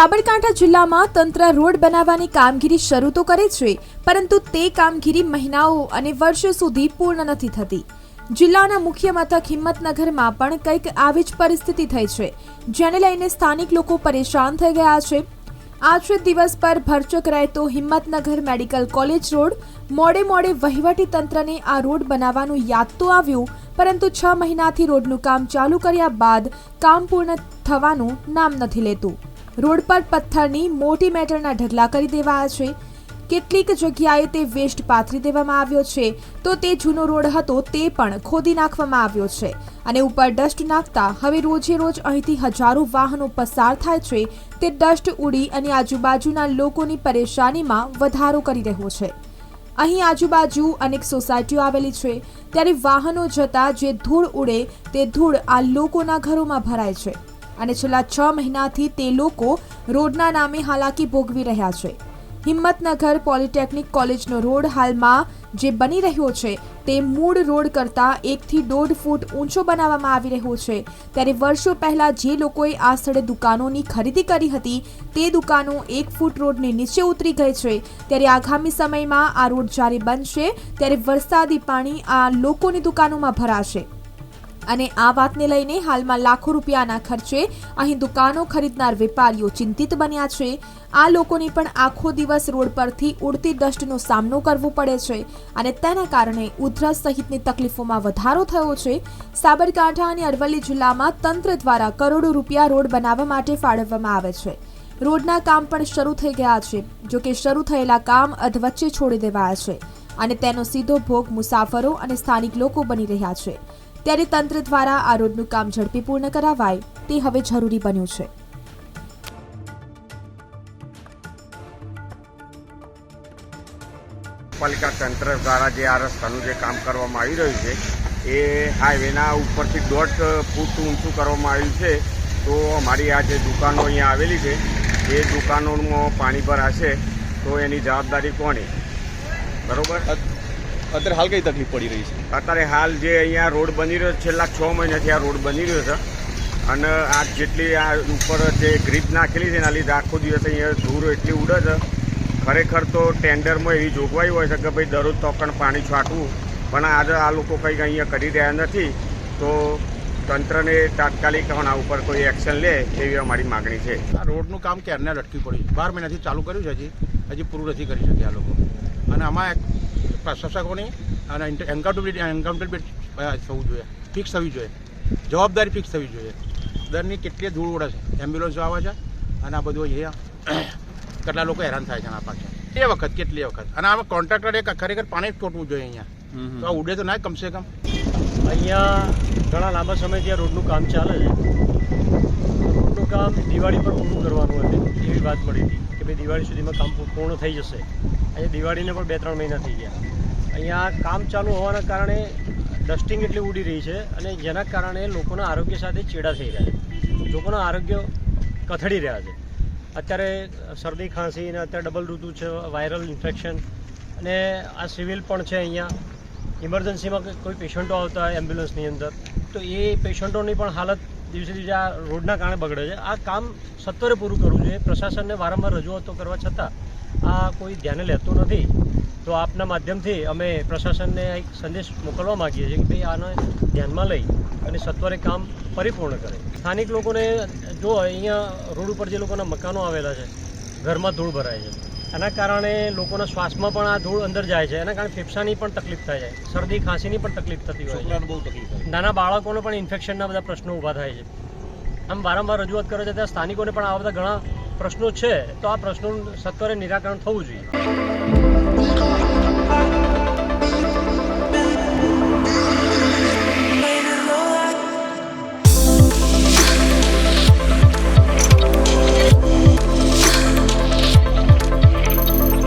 સાબરકાંઠા જિલ્લામાં તંત્ર રોડ બનાવવાની કામગીરી શરૂ તો કરે છે, પરંતુ તે કામગીરી મહિનાઓ અને વર્ષો સુધી પૂર્ણ નથી થતી. જિલ્લાના મુખ્ય મથક હિંમતનગરમાં પણ કંઈક આવી જ પરિસ્થિતિ થઈ છે, જેને લઈને સ્થાનિક લોકો પરેશાન થઈ ગયા છે. આજ દિવસ પર ભરચક રહેતો હિંમતનગર મેડિકલ કોલેજ રોડ, મોડે મોડે વહીવટી તંત્રને આ રોડ બનાવવાનું યાદ તો આવ્યું, પરંતુ છ મહિનાથી રોડનું કામ ચાલુ કર્યા બાદ કામ પૂર્ણ થવાનું નામ નથી લેતું. રોડ પર પથ્થરની મોટી મેટલના ઢગલા કરી દેવાયા છે. કેટલીક જગ્યાએ તે વેસ્ટ પાથરી દેવામાં આવ્યો છે. તો તે જૂનો રોડ હતો તે પણ ખોદી નાખવામાં આવ્યો છે અને ઉપર ડસ્ટ નાખતા હવે રોજે રોજ અહીંથી હજારો વાહનો પસાર થાય છે. તે ડસ્ટ ઉડી અને આજુબાજુના લોકોની પરેશાનીમાં વધારો કરી રહ્યો છે. અહીં આજુબાજુ અનેક સોસાયટીઓ આવેલી છે. ત્યારે વાહનો જતા જે ધૂળ ઉડે તે ધૂળ આ લોકોના ઘરોમાં ભરાય છે. અને છેલ્લા છ મહિનાથી તે લોકો રોડના નામે હાલાકી ભોગવી રહ્યા છે. હિંમતનગર પોલિટેકનિક કોલેજનો રોડ હાલમાં જે બની રહ્યો છે, તે મૂળ રોડ કરતાં એકથી દોઢ ફૂટ ઊંચો બનાવવામાં આવી રહ્યો છે. ત્યારે વર્ષો પહેલાં જે લોકોએ આ સ્થળે દુકાનોની ખરીદી કરી હતી, તે દુકાનો એક ફૂટ રોડની નીચે ઉતરી ગઈ છે. ત્યારે આગામી સમયમાં આ રોડ જ્યારે બનશે, ત્યારે વરસાદી પાણી આ લોકોની દુકાનોમાં ભરાશે. અને આ વાતને લઈને હાલમાં લાખો રૂપિયાના ખર્ચે અહીં દુકાનો ખરીદનાર વેપારીઓ ચિંતિત બન્યા છે. આ લોકોને પણ આખો દિવસ રોડ પરથી ઉડતી ડસ્ટનો સામનો કરવો પડે છે અને તેના કારણે ઉધરસ સહિતની તકલીફોમાં વધારો થયો છે. સાબરકાંઠા અને અરવલ્લી જિલ્લામાં તંત્ર દ્વારા કરોડો રૂપિયા રોડ બનાવવા માટે ફાળવવામાં આવે છે. રોડના કામ પણ શરૂ થઈ ગયા છે, જો કે શરૂ થયેલા કામ અધવચ્ચે છોડી દેવાયા છે અને તેનો સીધો ભોગ મુસાફરો અને સ્થાનિક લોકો બની રહ્યા છે. ત્યારે તંત્ર દ્વારા આ રોડનું કામ ઝડપી પૂર્ણ કરાવાય તે હવે જરૂરી બન્યું છે. પાલિકા તંત્ર દ્વારા જે આ રસ્તાનું જે કામ કરવામાં આવી રહ્યું છે, એ હાઈવેના ઉપરથી દોઢ ફૂટ ઊંચું કરવામાં આવ્યું છે. તો અમારી આ જે દુકાનો અહીંયા આવેલી છે, એ દુકાનોમાં પાણી ભરાશે તો એની જવાબદારી કોની? બરોબર? અત્યારે હાલ કઈ તકલીફ પડી રહી છે? અત્યારે હાલ જે અહીંયા રોડ બની રહ્યો છેલ્લા છ મહિનાથી આ રોડ બની રહ્યો છે. અને આ જેટલી આ ઉપર જે ગ્રીપ નાખેલી છે એના લીધે આખો દિવસ અહીંયા ધૂળ એટલી ઉડે છે. ખરેખર તો ટેન્ડરમાં એવી જોગવાઈ હોય છે કે ભાઈ દરરોજ તોકણ પાણી છાંટવું. પણ આજે આ લોકો કંઈક અહીંયા કરી રહ્યા નથી. તો તંત્રને તાત્કાલિક આના ઉપર કોઈ એક્શન લે એવી અમારી માગણી છે. આ રોડનું કામ ક્યારના લટકી પડ્યું બાર મહિનાથી ચાલુ કર્યું છે હજી? હજી પૂરું નથી કરી શક્યા આ લોકો. અને આમાં એક પ્રશાસકોની અને એન્કાઉન્ટેબિલિટી એન્કાઉન્ટેબિલિટી થવું જોઈએ. ફિક્સ થવી જોઈએ. જવાબદારી ફિક્સ થવી જોઈએ. દરની કેટલી ધૂળ ઉડે છે? એમ્બ્યુલન્સો આવે છે અને આ બધું અહીંયા કેટલા લોકો હેરાન થાય છે આ પાછળ. એ વખત કેટલી વખત. અને આમાં કોન્ટ્રાક્ટરે ખરેખર પાણી જ છોટવું જોઈએ અહીંયા. તો આ ઉડે તો ના કમસે કમ? અહીંયા ઘણા લાંબા સમયથી આ રોડનું કામ ચાલે છે. રોડનું કામ દિવાળી પર પૂરું કરવાનું હતું વાત મળી હતી કે ભાઈ દિવાળી સુધીમાં કામ પૂર્ણ થઈ જશે. અહીંયા દિવાળીને પણ બે ત્રણ મહિના થઈ ગયા. અહીંયા કામ ચાલુ હોવાના કારણે ડસ્ટિંગ એટલી ઉડી રહી છે અને જેના કારણે લોકોના આરોગ્ય સાથે ચેડા થઈ રહ્યા છે. લોકોના આરોગ્ય કથળી રહ્યા છે. અત્યારે શરદી, ખાંસી અને અત્યારે ડબલ ઋતુ છે, વાયરલ ઇન્ફેક્શન અને આ સિવિલ પણ છે અહીંયા. ઇમરજન્સીમાં કોઈ- પેશન્ટો આવતા એમ્બ્યુલન્સની અંદર. તો એ પેશન્ટોની પણ હાલત દિવસે દિવસે આ રોડના કારણે બગડે છે. આ કામ સત્વરે પૂરું કરવું જોઈએ. પ્રશાસનને વારંવાર રજૂઆતો કરવા છતાં આ કોઈ ધ્યાને લેતું નથી. તો આપના માધ્યમથી અમે પ્રશાસનને એક સંદેશ મોકલવા માગીએ છીએ કે ભાઈ આને ધ્યાનમાં લઈ અને સત્વરે કામ પરિપૂર્ણ કરે. સ્થાનિક લોકોને જો અહીંયા રોડ ઉપર જે લોકોના મકાનો આવેલા છે, ઘરમાં ધૂળ ભરાય છે એના કારણે લોકોના શ્વાસમાં પણ આ ધૂળ અંદર જાય છે. એના કારણે ફેફસાની પણ તકલીફ થાય છે. શરદી ખાંસીની પણ તકલીફ થતી હોય બહુ નાના બાળકોને પણ ઇન્ફેક્શનના બધા પ્રશ્નો ઊભા થાય છે. આમ વારંવાર રજૂઆત કરે છે ત્યાં સ્થાનિકોને પણ આવા બધા ઘણા પ્રશ્નો છે. તો આ પ્રશ્નોનું સત્વરે નિરાકરણ થવું જોઈએ.